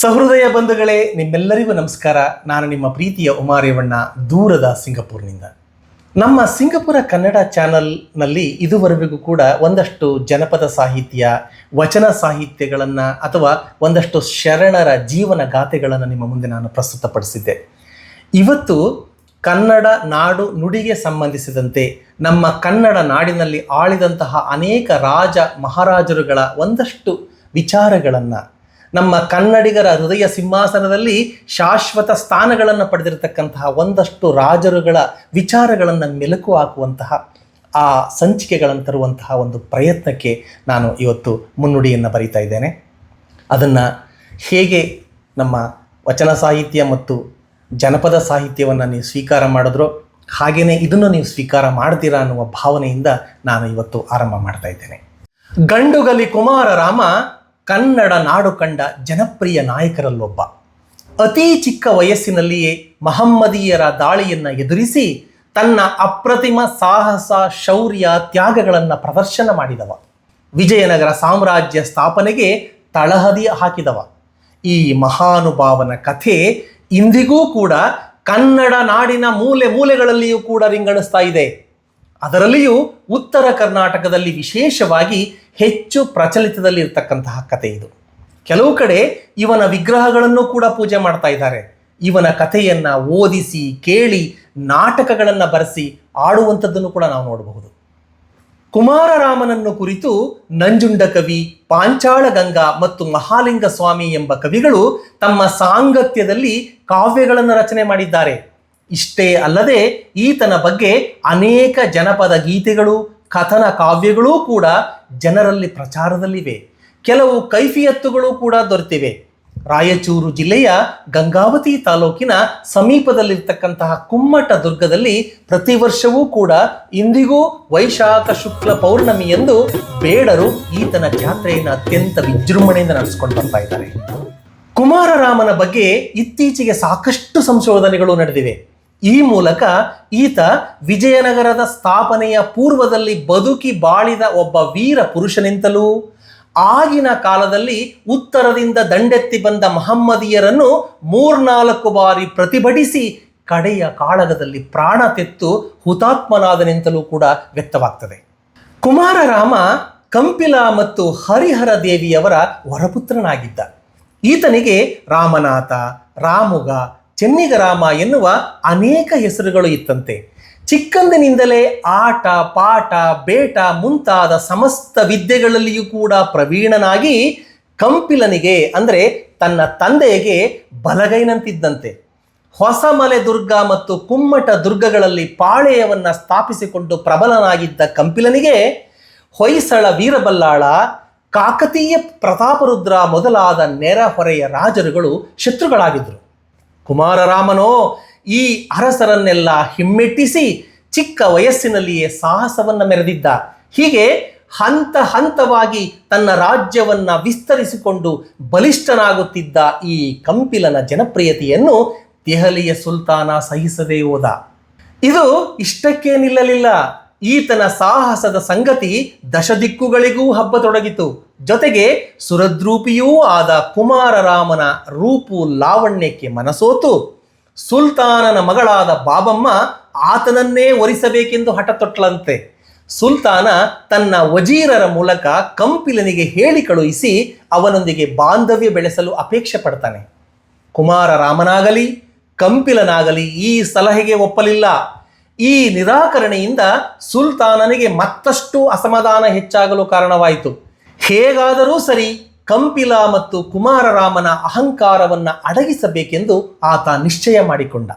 ಸಹೃದಯ ಬಂಧುಗಳೇ, ನಿಮ್ಮೆಲ್ಲರಿಗೂ ನಮಸ್ಕಾರ. ನಾನು ನಿಮ್ಮ ಪ್ರೀತಿಯ ಉಮಾರೇವಣ್ಣ, ದೂರದ ಸಿಂಗಪುರ್ನಿಂದ. ನಮ್ಮ ಸಿಂಗಪುರ ಕನ್ನಡ ಚಾನಲ್ನಲ್ಲಿ ಇದುವರೆಗೂ ಕೂಡ ಒಂದಷ್ಟು ಜನಪದ ಸಾಹಿತ್ಯ, ವಚನ ಸಾಹಿತ್ಯಗಳನ್ನು ಅಥವಾ ಒಂದಷ್ಟು ಶರಣರ ಜೀವನ ಗಾಥೆಗಳನ್ನು ನಿಮ್ಮ ಮುಂದೆ ನಾನು ಪ್ರಸ್ತುತಪಡಿಸಿದ್ದೆ. ಇವತ್ತು ಕನ್ನಡ ನಾಡು ನುಡಿಗೆ ಸಂಬಂಧಿಸಿದಂತೆ ನಮ್ಮ ಕನ್ನಡ ನಾಡಿನಲ್ಲಿ ಆಳಿದಂತಹ ಅನೇಕ ರಾಜ ಮಹಾರಾಜರುಗಳ ಒಂದಷ್ಟು ವಿಚಾರಗಳನ್ನು ನಮ್ಮ ಕನ್ನಡಿಗರ ಹೃದಯ ಸಿಂಹಾಸನದಲ್ಲಿ ಶಾಶ್ವತ ಸ್ಥಾನಗಳನ್ನು ಪಡೆದಿರತಕ್ಕಂತಹ ಒಂದಷ್ಟು ರಾಜರುಗಳ ವಿಚಾರಗಳನ್ನು ಮೆಲುಕು ಹಾಕುವಂತಹ, ಆ ಸಂಚಿಕೆಗಳನ್ನು ತರುವಂತಹ ಒಂದು ಪ್ರಯತ್ನಕ್ಕೆ ನಾನು ಇವತ್ತು ಮುನ್ನುಡಿಯನ್ನು ಬರೀತಾ ಇದ್ದೇನೆ. ಅದನ್ನು ಹೇಗೆ ನಮ್ಮ ವಚನ ಸಾಹಿತ್ಯ ಮತ್ತು ಜನಪದ ಸಾಹಿತ್ಯವನ್ನು ನೀವು ಸ್ವೀಕಾರ ಮಾಡಿದ್ರೋ ಹಾಗೆಯೇ ಇದನ್ನು ನೀವು ಸ್ವೀಕಾರ ಮಾಡ್ತೀರಾ ಅನ್ನುವ ಭಾವನೆಯಿಂದ ನಾನು ಇವತ್ತು ಆರಂಭ ಮಾಡ್ತಾ ಇದ್ದೇನೆ. ಗಂಡುಗಲಿ ಕುಮಾರ ರಾಮ ಕನ್ನಡ ನಾಡು ಕಂಡ ಜನಪ್ರಿಯ ನಾಯಕರಲ್ಲೊಬ್ಬ. ಅತಿ ಚಿಕ್ಕ ವಯಸ್ಸಿನಲ್ಲಿಯೇ ಮಹಮ್ಮದೀಯರ ದಾಳಿಯನ್ನು ಎದುರಿಸಿ ತನ್ನ ಅಪ್ರತಿಮ ಸಾಹಸ, ಶೌರ್ಯ, ತ್ಯಾಗಗಳನ್ನು ಪ್ರದರ್ಶನ ಮಾಡಿದವ. ವಿಜಯನಗರ ಸಾಮ್ರಾಜ್ಯ ಸ್ಥಾಪನೆಗೆ ತಳಹದಿ ಹಾಕಿದವ. ಈ ಮಹಾನುಭಾವನ ಕಥೆ ಇಂದಿಗೂ ಕೂಡ ಕನ್ನಡ ನಾಡಿನ ಮೂಲೆ ಮೂಲೆಗಳಲ್ಲಿಯೂ ಕೂಡ ರಿಂಗಣಿಸ್ತಾ ಇದೆ. ಅದರಲ್ಲಿಯೂ ಉತ್ತರ ಕರ್ನಾಟಕದಲ್ಲಿ ವಿಶೇಷವಾಗಿ ಹೆಚ್ಚು ಪ್ರಚಲಿತದಲ್ಲಿ ಇರತಕ್ಕಂತಹ ಕಥೆ ಇದು. ಕೆಲವು ಕಡೆ ಇವನ ವಿಗ್ರಹಗಳನ್ನು ಕೂಡ ಪೂಜೆ ಮಾಡ್ತಾ ಇದ್ದಾರೆ. ಇವನ ಕಥೆಯನ್ನು ಓದಿಸಿ, ಕೇಳಿ, ನಾಟಕಗಳನ್ನು ಬರೆಸಿ ಆಡುವಂಥದ್ದನ್ನು ಕೂಡ ನಾವು ನೋಡಬಹುದು. ಕುಮಾರರಾಮನನ್ನು ಕುರಿತು ನಂಜುಂಡ ಕವಿ, ಪಾಂಚಾಳ ಗಂಗಾ ಮತ್ತು ಮಹಾಲಿಂಗ ಸ್ವಾಮಿ ಎಂಬ ಕವಿಗಳು ತಮ್ಮ ಸಾಂಗತ್ಯದಲ್ಲಿ ಕಾವ್ಯಗಳನ್ನು ರಚನೆ ಮಾಡಿದ್ದಾರೆ. ಇಷ್ಟೇ ಅಲ್ಲದೆ ಈತನ ಬಗ್ಗೆ ಅನೇಕ ಜನಪದ ಗೀತೆಗಳು, ಕಥನ ಕಾವ್ಯಗಳೂ ಕೂಡ ಜನರಲ್ಲಿ ಪ್ರಚಾರದಲ್ಲಿವೆ. ಕೆಲವು ಕೈಫಿಯತ್ತುಗಳು ಕೂಡ ದೊರೆತಿವೆ. ರಾಯಚೂರು ಜಿಲ್ಲೆಯ ಗಂಗಾವತಿ ತಾಲೂಕಿನ ಸಮೀಪದಲ್ಲಿರ್ತಕ್ಕಂತಹ ಕುಮ್ಮಟ ದುರ್ಗದಲ್ಲಿ ಪ್ರತಿ ವರ್ಷವೂ ಕೂಡ ಇಂದಿಗೂ ವೈಶಾಖ ಶುಕ್ಲ ಪೌರ್ಣಮಿಯಂದು ಬೇಡರು ಈತನ ಜಾತ್ರೆಯನ್ನು ಅತ್ಯಂತ ವಿಜೃಂಭಣೆಯಿಂದ ನಡೆಸಿಕೊಂಡು ಬರ್ತಾ ಇದ್ದಾರೆ. ಕುಮಾರರಾಮನ ಬಗ್ಗೆ ಇತ್ತೀಚೆಗೆ ಸಾಕಷ್ಟು ಸಂಶೋಧನೆಗಳು ನಡೆದಿವೆ. ಈ ಮೂಲಕ ಈತ ವಿಜಯನಗರದ ಸ್ಥಾಪನೆಯ ಪೂರ್ವದಲ್ಲಿ ಬದುಕಿ ಬಾಳಿದ ಒಬ್ಬ ವೀರ ಪುರುಷನಿಂತಲೂ, ಆಗಿನ ಕಾಲದಲ್ಲಿ ಉತ್ತರದಿಂದ ದಂಡೆತ್ತಿ ಬಂದ ಮಹಮ್ಮದಿಯರನ್ನು ಮೂರ್ನಾಲ್ಕು ಬಾರಿ ಪ್ರತಿಭಟಿಸಿ ಕಡೆಯ ಕಾಳಗದಲ್ಲಿ ಪ್ರಾಣ ತೆತ್ತು ಹುತಾತ್ಮನಾದನೆಂತಲೂ ಕೂಡ ವ್ಯಕ್ತವಾಗ್ತದೆ. ಕುಮಾರರಾಮ ಕಂಪಿಲ ಮತ್ತು ಹರಿಹರ ದೇವಿಯವರ ವರಪುತ್ರನಾಗಿದ್ದ. ಈತನಿಗೆ ರಾಮನಾಥ, ರಾಮುಗ ಚೆನ್ನಿಗರಾಮ ಎನ್ನುವ ಅನೇಕ ಹೆಸರುಗಳು ಇತ್ತಂತೆ. ಚಿಕ್ಕಂದಿನಿಂದಲೇ ಆಟ, ಪಾಠ, ಬೇಟ ಮುಂತಾದ ಸಮಸ್ತ ವಿದ್ಯೆಗಳಲ್ಲಿಯೂ ಕೂಡ ಪ್ರವೀಣನಾಗಿ ಕಂಪಿಲನಿಗೆ, ಅಂದರೆ ತನ್ನ ತಂದೆಗೆ ಬಲಗೈನಂತಿದ್ದಂತೆ. ಹೊಸಮಲೆ ದುರ್ಗ ಮತ್ತು ಕುಮ್ಮಟ ದುರ್ಗಗಳಲ್ಲಿ ಪಾಳೆಯವನ್ನು ಸ್ಥಾಪಿಸಿಕೊಂಡು ಪ್ರಬಲನಾಗಿದ್ದ ಕಂಪಿಲನಿಗೆ ಹೊಯ್ಸಳ ವೀರಬಲ್ಲಾಳ, ಕಾಕತೀಯ ಪ್ರತಾಪರುದ್ರ ಮೊದಲಾದ ನೆರೆಹೊರೆಯ ರಾಜರುಗಳು ಶತ್ರುಗಳಾಗಿದ್ದರು. ಕುಮಾರರಾಮನೋ, ಈ ಅರಸರನ್ನೆಲ್ಲ ಹಿಮ್ಮೆಟ್ಟಿಸಿ ಚಿಕ್ಕ ವಯಸ್ಸಿನಲ್ಲಿಯೇ ಸಾಹಸವನ್ನು ಮೆರೆದಿದ್ದ. ಹೀಗೆ ಹಂತ ಹಂತವಾಗಿ ತನ್ನ ರಾಜ್ಯವನ್ನ ವಿಸ್ತರಿಸಿಕೊಂಡು ಬಲಿಷ್ಠನಾಗುತ್ತಿದ್ದ ಈ ಕಂಪಿಲನ ಜನಪ್ರಿಯತೆಯನ್ನು ದೆಹಲಿಯ ಸುಲ್ತಾನ ಸಹಿಸದೇ ಹೋದ. ಇದು ಇಷ್ಟಕ್ಕೆ ನಿಲ್ಲಲಿಲ್ಲ ಈತನ ಸಾಹಸದ ಸಂಗತಿ ದಶದಿಕ್ಕುಗಳಿಗೂ ಹಬ್ಬ ತೊಡಗಿತು ಜೊತೆಗೆ ಸುರದ್ರೂಪಿಯೂ ಆದ ಕುಮಾರರಾಮನ ರೂಪು ಲಾವಣ್ಯಕ್ಕೆ ಮನಸೋತು. ಸುಲ್ತಾನನ ಮಗಳಾದ ಬಾಬಮ್ಮ ಆತನನ್ನೇ ಒರಿಸಬೇಕೆಂದು ಹಠ ತೊಟ್ಟಲಂತೆ ಸುಲ್ತಾನ ತನ್ನ ವಜೀರರ ಮೂಲಕ ಕಂಪಿಲನಿಗೆ ಹೇಳಿ ಕಳುಹಿಸಿ ಅವನೊಂದಿಗೆ ಬಾಂಧವ್ಯ ಬೆಳೆಸಲು ಅಪೇಕ್ಷೆ ಪಡ್ತಾನೆ. ಕುಮಾರರಾಮನಾಗಲಿ, ಕಂಪಿಲನಾಗಲಿ ಈ ಸಲಹೆಗೆ ಒಪ್ಪಲಿಲ್ಲ. ಈ ನಿರಾಕರಣೆಯಿಂದ ಸುಲ್ತಾನನಿಗೆ ಮತ್ತಷ್ಟು ಅಸಮಾಧಾನ ಹೆಚ್ಚಾಗಲು ಕಾರಣವಾಯಿತು. ಹೇಗಾದರೂ ಸರಿ ಕಂಪಿಲ ಮತ್ತು ಕುಮಾರರಾಮನ ಅಹಂಕಾರವನ್ನು ಅಡಗಿಸಬೇಕೆಂದು ಆತ ನಿಶ್ಚಯ ಮಾಡಿಕೊಂಡ.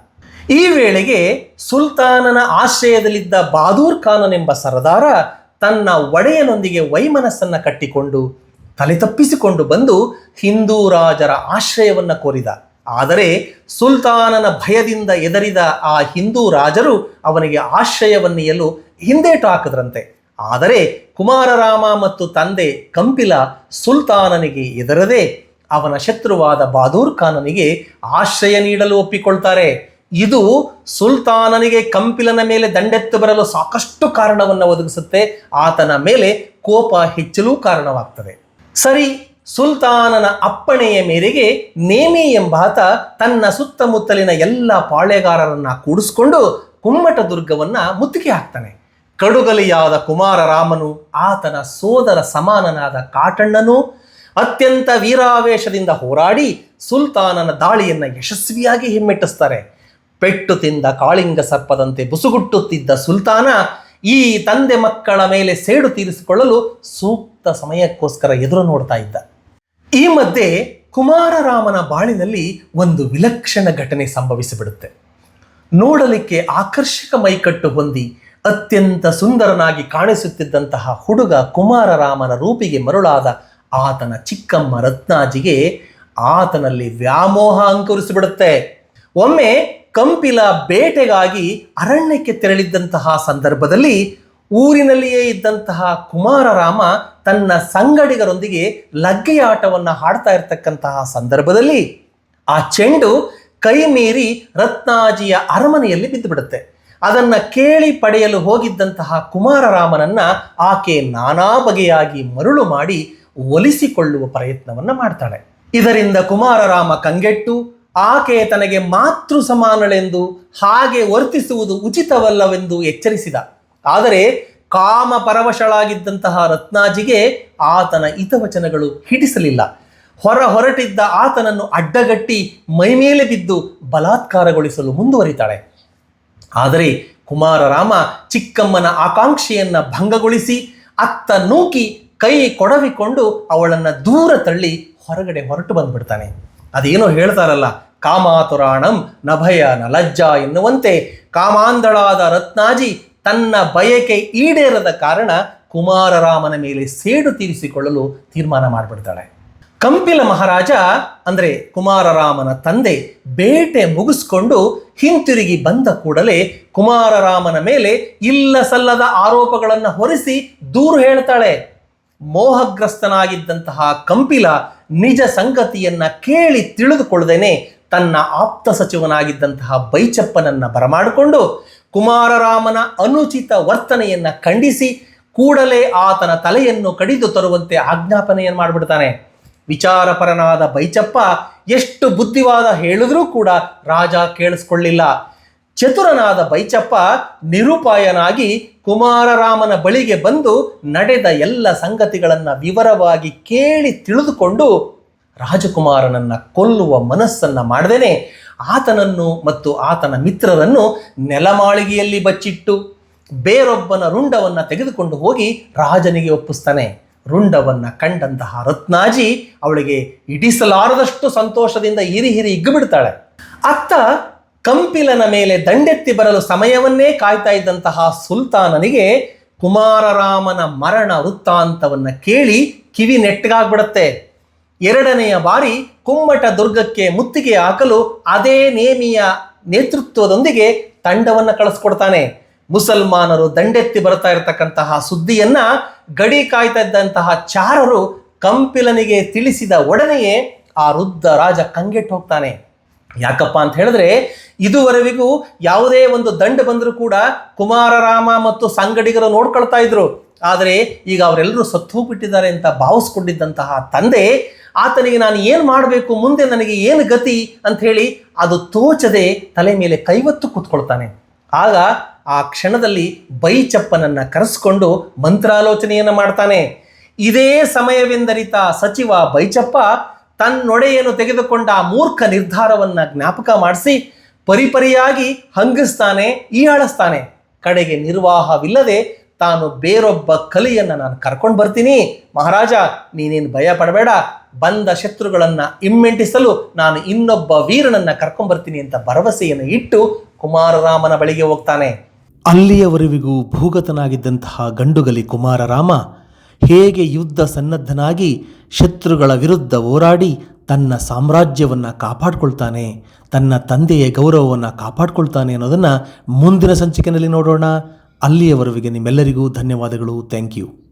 ಈ ವೇಳೆಗೆ ಸುಲ್ತಾನನ ಆಶ್ರಯದಲ್ಲಿದ್ದ ಬಹಾದೂರ್ ಖಾನನೆಂಬ ಸರದಾರ ತನ್ನ ಒಡೆಯನೊಂದಿಗೆ ವೈಮನಸ್ಸನ್ನು ಕಟ್ಟಿಕೊಂಡು ತಲೆ ತಪ್ಪಿಸಿಕೊಂಡು ಬಂದು ಹಿಂದೂ ರಾಜರ ಆಶ್ರಯವನ್ನು ಕೋರಿದ. ಆದರೆ ಸುಲ್ತಾನನ ಭಯದಿಂದ ಎದರಿದ ಆ ಹಿಂದೂ ರಾಜರು ಅವನಿಗೆ ಆಶ್ರಯವನ್ನಿಯಲು ಹಿಂದೇಟು ಹಾಕಿದ್ರಂತೆ. ಆದರೆ ಕುಮಾರರಾಮ ಮತ್ತು ತಂದೆ ಕಂಪಿಲ ಸುಲ್ತಾನನಿಗೆ ಎದರದೆ ಅವನ ಶತ್ರುವಾದ ಬಹಾದೂರ್ ಖಾನನಿಗೆ ಆಶ್ರಯ ನೀಡಲು ಒಪ್ಪಿಕೊಳ್ತಾರೆ. ಇದು ಸುಲ್ತಾನನಿಗೆ ಕಂಪಿಲನ ಮೇಲೆ ದಂಡೆತ್ತು ಬರಲು ಸಾಕಷ್ಟು ಕಾರಣವನ್ನು ಒದಗಿಸುತ್ತೆ. ಆತನ ಮೇಲೆ ಕೋಪ ಹೆಚ್ಚಲು ಕಾರಣವಾಗ್ತದೆ. ಸರಿ, ಸುಲ್ತಾನನ ಅಪ್ಪಣೆಯ ಮೇರೆಗೆ ನೇಮಿ ಎಂಬಾತ ತನ್ನ ಸುತ್ತಮುತ್ತಲಿನ ಎಲ್ಲ ಪಾಳೆಗಾರರನ್ನ ಕೂಡಿಸ್ಕೊಂಡು ಕುಮ್ಮಟ ದುರ್ಗವನ್ನ ಮುತ್ತಿಗೆ ಹಾಕ್ತಾನೆ. ಕಡುಗಲಿಯಾದ ಕುಮಾರರಾಮನು ಆತನ ಸೋದರ ಸಮಾನನಾದ ಕಾಟಣ್ಣನು ಅತ್ಯಂತ ವೀರಾವೇಶದಿಂದ ಹೋರಾಡಿ ಸುಲ್ತಾನನ ದಾಳಿಯನ್ನು ಯಶಸ್ವಿಯಾಗಿ ಹಿಮ್ಮೆಟ್ಟಿಸ್ತಾರೆ. ಪೆಟ್ಟು ತಿಂದ ಕಾಳಿಂಗ ಸರ್ಪದಂತೆ ಬುಸುಗುಟ್ಟುತ್ತಿದ್ದ ಸುಲ್ತಾನ ಈ ತಂದೆ ಮಕ್ಕಳ ಮೇಲೆ ಸೇಡು ತೀರಿಸಿಕೊಳ್ಳಲು ಸೂಕ್ತ ಸಮಯಕ್ಕೋಸ್ಕರ ಎದುರು ನೋಡ್ತಾ ಇದ್ದ. ಈ ಮಧ್ಯೆ ಕುಮಾರರಾಮನ ಬಾಳಿನಲ್ಲಿ ಒಂದು ವಿಲಕ್ಷಣ ಘಟನೆ ಸಂಭವಿಸಿಬಿಡುತ್ತೆ. ನೋಡಲಿಕ್ಕೆ ಆಕರ್ಷಕ ಮೈಕಟ್ಟು ಹೊಂದಿ ಅತ್ಯಂತ ಸುಂದರನಾಗಿ ಕಾಣಿಸುತ್ತಿದ್ದಂತಹ ಹುಡುಗ ಕುಮಾರರಾಮನ ರೂಪಿಗೆ ಮರುಳಾದ ಆತನ ಚಿಕ್ಕಮ್ಮ ರತ್ನಾಜಿಗೆ ಆತನಲ್ಲಿ ವ್ಯಾಮೋಹ ಅಂಕುರಿಸಿಬಿಡುತ್ತೆ. ಒಮ್ಮೆ ಕಂಪಿಲ ಬೇಟೆಗಾಗಿ ಅರಣ್ಯಕ್ಕೆ ತೆರಳಿದ್ದಂತಹ ಸಂದರ್ಭದಲ್ಲಿ ಊರಿನಲ್ಲಿಯೇ ಇದ್ದಂತಹ ಕುಮಾರರಾಮ ತನ್ನ ಸಂಗಡಿಗರೊಂದಿಗೆ ಲಗ್ಗೆಯ ಆಟವನ್ನು ಹಾಡ್ತಾ ಇರತಕ್ಕಂತಹ ಸಂದರ್ಭದಲ್ಲಿ ಆ ಚೆಂಡು ಕೈ ಮೀರಿ ರತ್ನಾಜಿಯ ಅರಮನೆಯಲ್ಲಿ ಬಿದ್ದುಬಿಡುತ್ತೆ. ಅದನ್ನ ಕೇಳಿ ಪಡೆಯಲು ಹೋಗಿದ್ದಂತಹ ಕುಮಾರರಾಮನನ್ನ ಆಕೆ ನಾನಾ ಬಗೆಯಾಗಿ ಮರುಳು ಮಾಡಿ ಒಲಿಸಿಕೊಳ್ಳುವ ಪ್ರಯತ್ನವನ್ನ ಮಾಡ್ತಾಳೆ. ಇದರಿಂದ ಕುಮಾರರಾಮ ಕಂಗೆಟ್ಟು, ಆಕೆ ತನಗೆ ಮಾತೃ ಸಮಾನಳೆಂದು ಹಾಗೆ ವರ್ತಿಸುವುದು ಉಚಿತವಲ್ಲವೆಂದು ಎಚ್ಚರಿಸಿದ. ಆದರೆ ಕಾಮ ಪರವಶಳಾಗಿದ್ದಂತಹ ರತ್ನಾಜಿಗೆ ಆತನ ಹಿತವಚನಗಳು ಹಿಡಿಸಲಿಲ್ಲ. ಹೊರ ಹೊರಟಿದ್ದ ಆತನನ್ನು ಅಡ್ಡಗಟ್ಟಿ ಮೈಮೇಲೆ ಬಿದ್ದು ಬಲಾತ್ಕಾರಗೊಳಿಸಲು ಮುಂದುವರಿತಾಳೆ. ಆದರೆ ಕುಮಾರರಾಮ ಚಿಕ್ಕಮ್ಮನ ಆಕಾಂಕ್ಷೆಯನ್ನು ಭಂಗಗೊಳಿಸಿ ಅತ್ತ ನೂಕಿ ಕೈ ಕೊಡವಿಕೊಂಡು ಅವಳನ್ನ ದೂರ ತಳ್ಳಿ ಹೊರಗಡೆ ಹೊರಟು ಬಂದ್ಬಿಡ್ತಾನೆ. ಅದೇನೋ ಹೇಳ್ತಾರಲ್ಲ, ಕಾಮಾತುರಾಣಂ ನಭಯ ನಲಜ್ಜ ಎನ್ನುವಂತೆ ಕಾಮಾಂಧಳಾದ ರತ್ನಾಜಿ ತನ್ನ ಬಯಕೆ ಈಡೇರದ ಕಾರಣ ಕುಮಾರರಾಮನ ಮೇಲೆ ಸೇಡು ತೀರಿಸಿಕೊಳ್ಳಲು ತೀರ್ಮಾನ ಮಾಡಿಬಿಡ್ತಾಳೆ. ಕಂಪಿಲ ಮಹಾರಾಜ ಅಂದ್ರೆ ಕುಮಾರರಾಮನ ತಂದೆ ಬೇಟೆ ಮುಗಿಸ್ಕೊಂಡು ಹಿಂತಿರುಗಿ ಬಂದ ಕೂಡಲೇ ಕುಮಾರರಾಮನ ಮೇಲೆ ಇಲ್ಲ ಸಲ್ಲದ ಆರೋಪಗಳನ್ನು ಹೊರಿಸಿ ದೂರು ಹೇಳ್ತಾಳೆ. ಮೋಹಗ್ರಸ್ತನಾಗಿದ್ದಂತಹ ಕಂಪಿಲ ನಿಜ ಸಂಗತಿಯನ್ನ ಕೇಳಿ ತಿಳಿದುಕೊಳ್ಳದೇನೆ ತನ್ನ ಆಪ್ತ ಸಚಿವನಾಗಿದ್ದಂತಹ ಬೈಚಪ್ಪನನ್ನು ಬರಮಾಡಿಕೊಂಡು ಕುಮಾರರಾಮನ ಅನುಚಿತ ವರ್ತನೆಯನ್ನ ಖಂಡಿಸಿ ಕೂಡಲೇ ಆತನ ತಲೆಯನ್ನು ಕಡಿದು ತರುವಂತೆ ಆಜ್ಞಾಪನೆಯನ್ನು ಮಾಡಿಬಿಡ್ತಾನೆ. ವಿಚಾರಪರನಾದ ಬೈಚಪ್ಪ ಎಷ್ಟು ಬುದ್ಧಿವಾದ ಹೇಳಿದ್ರೂ ಕೂಡ ರಾಜ ಕೇಳಿಸ್ಕೊಳ್ಳಿಲ್ಲ. ಚತುರನಾದ ಬೈಚಪ್ಪ ನಿರುಪಾಯನಾಗಿ ಕುಮಾರರಾಮನ ಬಳಿಗೆ ಬಂದು ನಡೆದ ಎಲ್ಲ ಸಂಗತಿಗಳನ್ನು ವಿವರವಾಗಿ ಕೇಳಿ ತಿಳಿದುಕೊಂಡು ರಾಜಕುಮಾರನನ್ನು ಕೊಲ್ಲುವ ಮನಸ್ಸನ್ನ ಮಾಡದೇನೆ ಆತನನ್ನು ಮತ್ತು ಆತನ ಮಿತ್ರರನ್ನು ನೆಲಮಾಳಿಗೆಯಲ್ಲಿ ಬಚ್ಚಿಟ್ಟು ಬೇರೊಬ್ಬನ ರುಂಡವನ್ನು ತೆಗೆದುಕೊಂಡು ಹೋಗಿ ರಾಜನಿಗೆ ಒಪ್ಪಿಸ್ತಾನೆ. ರುಂಡವನ್ನ ಕಂಡಂತಹ ರತ್ನಾಜಿ ಅವಳಿಗೆ ಇಡಿಸಲಾರದಷ್ಟು ಸಂತೋಷದಿಂದ ಹಿರಿ ಹಿರಿ ಇಗ್ಗಿಬಿಡ್ತಾಳೆ ಅತ್ತ ಕಂಪಿಲನ ಮೇಲೆ ದಂಡೆತ್ತಿ ಬರಲು ಸಮಯವನ್ನೇ ಕಾಯ್ತಾ ಇದ್ದಂತಹ ಸುಲ್ತಾನನಿಗೆ ಕುಮಾರರಾಮನ ಮರಣ ವೃತ್ತಾಂತವನ್ನು ಕೇಳಿ ಕಿವಿ ನೆಟ್ಟಗಾಗ್ಬಿಡತ್ತೆ ಎರಡನೆಯ ಬಾರಿ ಕುಮ್ಮಟ ದುರ್ಗಕ್ಕೆ ಮುತ್ತಿಗೆ ಹಾಕಲು ಅದೇ ನೇಮಿಯ ನೇತೃತ್ವದೊಂದಿಗೆ ತಂಡವನ್ನು ಕಳಿಸ್ಕೊಡ್ತಾನೆ. ಮುಸಲ್ಮಾನರು ದಂಡೆತ್ತಿ ಬರ್ತಾ ಇರತಕ್ಕಂತಹ ಸುದ್ದಿಯನ್ನ ಗಡಿ ಕಾಯ್ತಾ ಇದ್ದಂತಹ ಚಾರರು ಕಂಪಿಲನಿಗೆ ತಿಳಿಸಿದ ಒಡನೆಯೇ ಆ ವೃದ್ಧ ರಾಜ ಕಂಗೆಟ್ಟು ಹೋಗ್ತಾನೆ. ಯಾಕಪ್ಪ ಅಂತ ಹೇಳಿದ್ರೆ ಇದುವರೆಗೂ ಯಾವುದೇ ಒಂದು ದಂಡ ಬಂದರೂ ಕೂಡ ಕುಮಾರರಾಮ ಮತ್ತು ಸಂಗಡಿಗರು ನೋಡ್ಕೊಳ್ತಾ ಇದ್ರು. ಆದರೆ ಈಗ ಅವರೆಲ್ಲರೂ ಸತ್ತು ಹೋಗ್ಬಿಟ್ಟಿದ್ದಾರೆ ಅಂತ ಭಾವಿಸ್ಕೊಂಡಿದ್ದಂತಹ ತಂದೆ, ಆತನಿಗೆ ನಾನು ಏನು ಮಾಡಬೇಕು, ಮುಂದೆ ನನಗೆ ಏನು ಗತಿ ಅಂತ ಹೇಳಿ ಅದು ತೋಚದೆ ತಲೆ ಮೇಲೆ ಕೈವತ್ತು ಕೂತ್ಕೊಳ್ತಾನೆ. ಆಗ ಆ ಕ್ಷಣದಲ್ಲಿ ಬೈಚಪ್ಪನನ್ನು ಕರೆಸ್ಕೊಂಡು ಮಂತ್ರಾಲೋಚನೆಯನ್ನು ಮಾಡ್ತಾನೆ. ಇದೇ ಸಮಯವೆಂದರಿತ ಸಚಿವ ಬೈಚಪ್ಪ ತನ್ನೊಡೆಯನ್ನು ತೆಗೆದುಕೊಂಡ ಆ ಮೂರ್ಖ ನಿರ್ಧಾರವನ್ನು ಜ್ಞಾಪಕ ಮಾಡಿಸಿ ಪರಿಪರಿಯಾಗಿ ಹಂಗಿಸ್ತಾನೆ ಈಹಳಿಸ್ತಾನೆ ಕಡೆಗೆ ನಿರ್ವಾಹವಿಲ್ಲದೆ ತಾನು ಬೇರೊಬ್ಬ ಕಲಿಯನ್ನು ನಾನು ಕರ್ಕೊಂಡು ಬರ್ತೀನಿ. ಮಹಾರಾಜ, ನೀನೇನು ಭಯ ಪಡಬೇಡ. ಬಂದ ಶತ್ರುಗಳನ್ನು ಇಮ್ಮೆಂಟಿಸಲು ನಾನು ಇನ್ನೊಬ್ಬ ವೀರನನ್ನು ಕರ್ಕೊಂಡ್ಬರ್ತೀನಿ ಅಂತ ಭರವಸೆಯನ್ನು ಇಟ್ಟು ಕುಮಾರರಾಮನ ಬಳಿಗೆ ಹೋಗ್ತಾನೆ. ಅಲ್ಲಿಯವರೆವಿಗೂ ಭೂಗತನಾಗಿದ್ದಂತಹ ಗಂಡುಗಲಿ ಕುಮಾರರಾಮ ಹೇಗೆ ಯುದ್ಧ ಸನ್ನದ್ಧನಾಗಿ ಶತ್ರುಗಳ ವಿರುದ್ಧ ಹೋರಾಡಿ ತನ್ನ ಸಾಮ್ರಾಜ್ಯವನ್ನು ಕಾಪಾಡಿಕೊಳ್ತಾನೆ, ತನ್ನ ತಂದೆಯ ಗೌರವವನ್ನು ಕಾಪಾಡಿಕೊಳ್ತಾನೆ ಅನ್ನೋದನ್ನು ಮುಂದಿನ ಸಂಚಿಕೆಯಲ್ಲಿ ನೋಡೋಣ. ಅಲ್ಲಿಯವರೆಗೆ ನಿಮ್ಮೆಲ್ಲರಿಗೂ ಧನ್ಯವಾದಗಳು. Thank you